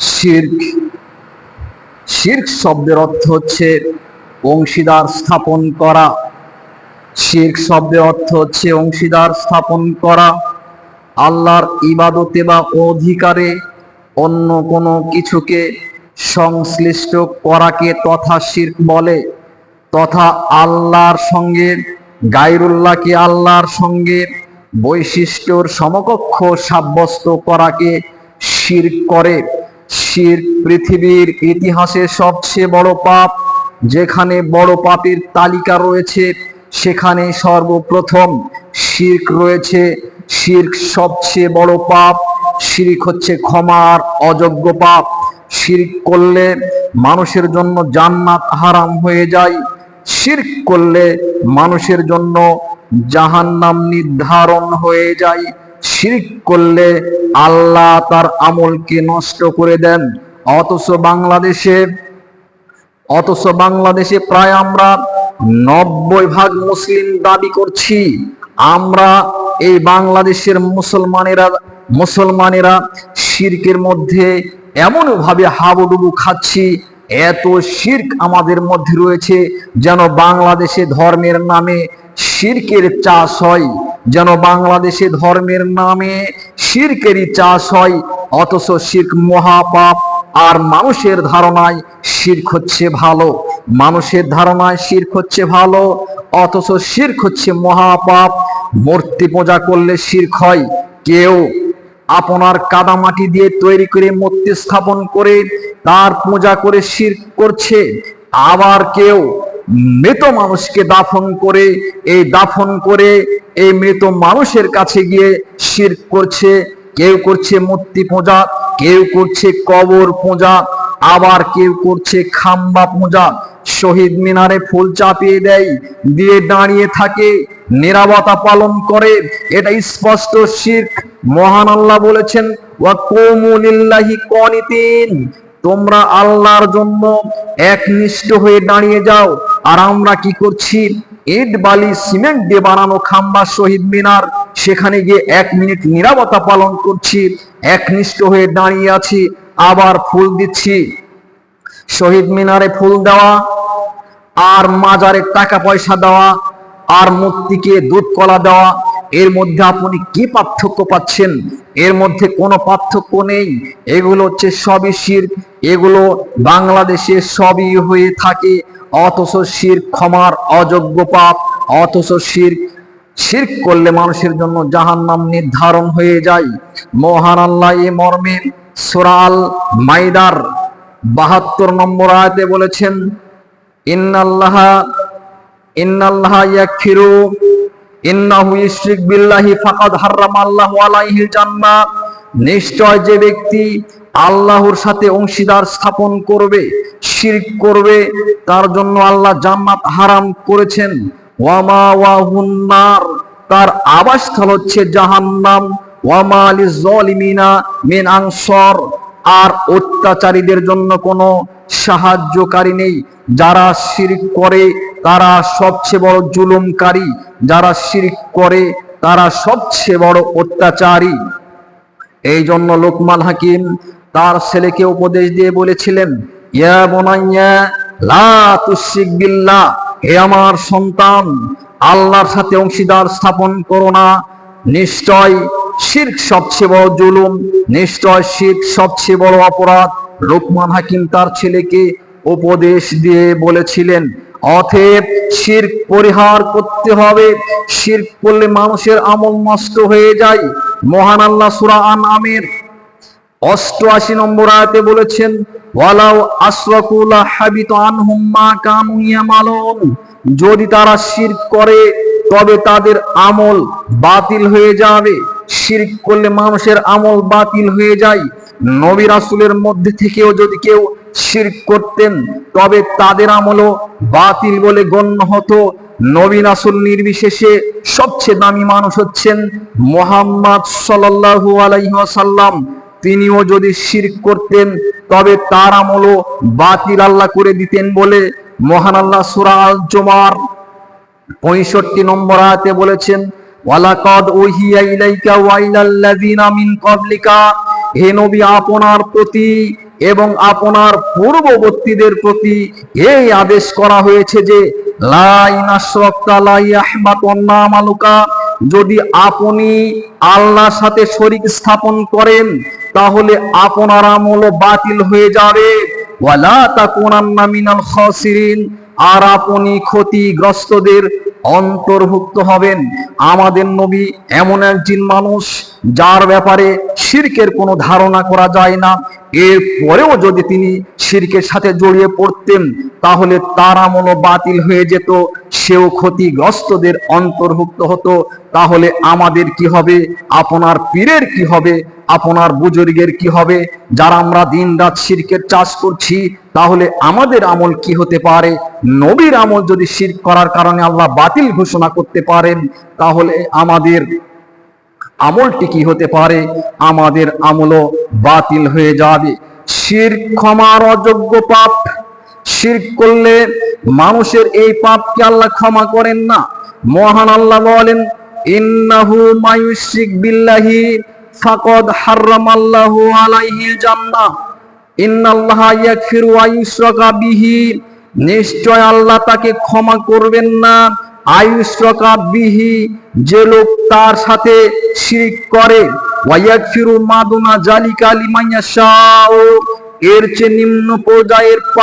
শির্ক। শির্ক শব্দের অর্থ হচ্ছে অংশীদার স্থাপন করা। শির্ক শব্দের অর্থ হচ্ছে অংশীদার স্থাপন করা। আল্লাহর ইবাদতে বা অধিকারে অন্য কোনো কিছুকে সংশ্লিষ্ট করাকে তথা শির্ক বলে। তথা আল্লাহর সঙ্গে, গায়রুল্লাহকে আল্লাহর সঙ্গে বৈশিষ্ট্যর সমকক্ষ সাব্যস্ত করাকে শির্ক করে। শির্ক পৃথিবীর ইতিহাসে সবচেয়ে বড় পাপ, যেখানে বড় পাপের তালিকা রয়েছে, সেখানে সর্বপ্রথম শির্ক রয়েছে। শির্ক সবচেয়ে বড় পাপ, শির্ক হচ্ছে ক্ষমার অযোগ্য পাপ। শির্ক করলে মানুষের জন্য জান্নাত হারাম হয়ে যায়। শির্ক করলে মানুষের জন্য জাহান্নাম নির্ধারণ হয়ে যায়। শির্ক করলে আল্লাহ তার আমলকে নষ্ট করে দেন। অথচ বাংলাদেশে অথচ বাংলাদেশে প্রায় আমরা নব্বই ভাগ মুসলিম দাবি করছি। আমরা এই বাংলাদেশের মুসলমানেরা মুসলমানেরা শির্কের মধ্যে এমন ভাবে হাবুডুবু খাচ্ছি, এত শির্ক আমাদের মধ্যে রয়েছে যেন বাংলাদেশে ধর্মের নামে শির্কের চাষ হয়। যেন বাংলাদেশে ধর্মের নামে শির্কেরই চাষ হয়, অথচ শির্ক মহাপাপ। আর মানুষের ধারণায় শির্ক হচ্ছে ভালো। মানুষের ধারণায় শির্ক হচ্ছে ভালো, অথচ শির্ক হচ্ছে মহাপাপ। মূর্তি পূজা করলে শির্ক হয়। কেউ আপনার কাদামাটি দিয়ে তৈরি করে মূর্তি স্থাপন করে তার পূজা করে শির করছে। আবার কেউ মৃত মানুষকে দাফন করে, এই দাফন করে এই মৃত মানুষের কাছে গিয়ে শির করছে, কেউ করছে মূর্তি পূজা, কেউ করছে কবর পূজা, আবার কেউ করছে খাম্বা পূজা। শহীদ মিনারে ফুল চাপিয়ে দেয়, দিয়ে দাঁড়িয়ে থাকে, নিরাপত্তা পালন করে। এটা স্পষ্ট শির্ক। মহান আল্লাহ বলেছেন কনিতিন। তোমরা আল্লাহর জন্য একনিষ্ঠ হয়ে দাঁড়িয়ে যাও। আর আমরা কি করছি? ইট, বালি, সিমেন্ট দিয়ে বানানো খাম্বা শহীদ মিনার। সেখানে গিয়ে এক মিনিট নিরাপত্তা পালন করছি। একনিষ্ঠ হয়ে দাঁড়িয়ে আছি। আবার ফুল দিচ্ছি। শহীদ মিনারে ফুল দেওয়া, আর মাজারে টাকা পয়সা দেওয়া, আর মূর্তিকে দুধ কলা দেওয়া। এর মধ্যে আপনি কি পার্থক্য পাচ্ছেন? এর মধ্যে কোনো পার্থক্য নেই। এগুলো হচ্ছে সবই শির। এগুলো বাংলাদেশে সবই হয়ে থাকে। অথচ শির ক্ষমার অযোগ্য পাপ, অথচ শির শির করলে মানুষের জন্য জাহান্নাম নির্ধারণ হয়ে যায়। মহান আল্লাহ এ মর্মে সোরাল মাইদার বাহাত্তর নম্বর আয়তে বলেছেন, ইন্নাল্লাহ ইন্নাল্লাহ ইয়াকফিরু, ইন্নাহু ইশরিক বিল্লাহি ফাকাদ হারামাল্লাহু আলাইহিল জান্নাহ। নিশ্চয় যে ব্যক্তি আল্লাহর সাথে অংশীদার স্থাপন করবে, শিরক করবে, তার জন্য আল্লাহ জান্নাত হারাম করেছেন। ওয়ামা ওয়াহুন্নার, তার আবাসস্থল হচ্ছে জাহান্নাম। ওয়ামা লিজ্জালিমিনা মিন আনসার। আর অত্যাচারীদের জন্য কোনো সাহায্যকারী নেই। যারা শিরিক করে, তারা সবচেয়ে বড় জুলুমকারী। যারা শিরিক করে, তারা সবচেয়ে বড় অত্যাচারী। এই জন্য লোকমান হাকিম তার ছেলেকে উপদেশ দিয়ে বলেছিলেন, ইয়া বোনাইয়া, লা তুশরিক বিল্লাহ, হে আমার সন্তান, আল্লাহর সাথে অংশীদার স্থাপন করো না। নিশ্চয় শির্ক সবচেয়ে বড় জুলুম, নিশ্চয় শির্ক সবচেয়ে বড় অপরাধ। লোকমান হাকিম তার ছেলেকে উপদেশ দিয়ে বলেছিলেন, অতএব শির্ক পরিহার করতে হবে। শির্ক করলে মানুষের আমল নষ্ট হয়ে যায়। মহান আল্লাহ সূরা আনআমের অষ্টআশি নম্বর আয়াতে বলেছেন, ওয়ালাউ আসরাকুলা হাবিত আনহুম কানু ইয়ামালুন। যদি তারা শিরক করে, তবে তাদের আমল বাতিল হয়ে যাবে। শিরক করলে মানুষের আমল বাতিল হয়ে যায়। নবী রাসূলের মধ্যে থেকেও যদি কেউ শিরক করতেন, তবে তাদের আমলও বাতিল বলে গণ্য হতো। নবী রাসূল নির্বিশেষে সবচেয়ে দামি মানুষ হচ্ছেন মোহাম্মদ সাল্লাল্লাহু আলাইহি ওয়াসাল্লাম। তিনিও যদি শিরক করতেন, তবে তার আমলও বাতিল আল্লাহ করে দিতেন বলে মহান আল্লাহ সূরা আল জুমার পঁয়ষট্টি নম্বর আয়াতে বলেছেন, ওয়ালাকাদ ওহিয়া ইলাইকা ওয়া ইলাল্লাযিনা মিন ক্বাবলিকা। হে নবী, আপনার প্রতি এবং আপনার পূর্ববর্তীদের প্রতি এই আদেশ করা হয়েছে যে যদি আপনি আল্লাহর সাথে শরিক স্থাপন করেন, তাহলে আপনার আমল বাতিল হয়ে যাবে। আর আপনি ক্ষতিগ্রস্তদের অন্তর্ভুক্ত হবেন। আমাদের নবী এমন একজন মানুষ, যার ব্যাপারে শিরকের কোনো ধারণা করা যায় না। এরপরেও যদি তিনি শিরকের সাথে জড়িয়ে পড়তেন, তাহলে তার আমলও বাতিল হয়ে যেত, সেও ক্ষতিগ্রস্তদের অন্তর্ভুক্ত হতো। তাহলে আমাদের কি হবে? আপনার পীরের কি হবে? আপনার বুজুর্গের কি হবে? যারা আমরা দিন রাত শিরকের চাষ করছি তাহলে আমাদের আমল কি হতে পারে? নবীর আমল যদি শির করার কারণে আল্লাহ বাতিল ঘোষণা করতে পারেন, তাহলে আমাদের আমলটি কি হতে পারে? আমাদের আমলও বাতিল হয়ে যাবে। শির ক্ষমার অযোগ্য পাপ। শির করলে মানুষের এই পাপকে আল্লাহ ক্ষমা করেন না। মহান আল্লাহ বলেন, ইন্নাহু মায়ুশরিক বিল্লাহি ফাকাদ হারামাল্লাহু আলাইহিল জান্নাহ। নিশ্চয় আল্লাহ তাকে ক্ষমা করবেন না। আয়ুশরাকা বিহি, যে লোক তার সাথে শিরিক করে। ওয়া ইয়াগফিরু মাদুনা জালিকা লিমান ইয়াশাউ। এর চেয়ে নিম্ন পর্যায়ের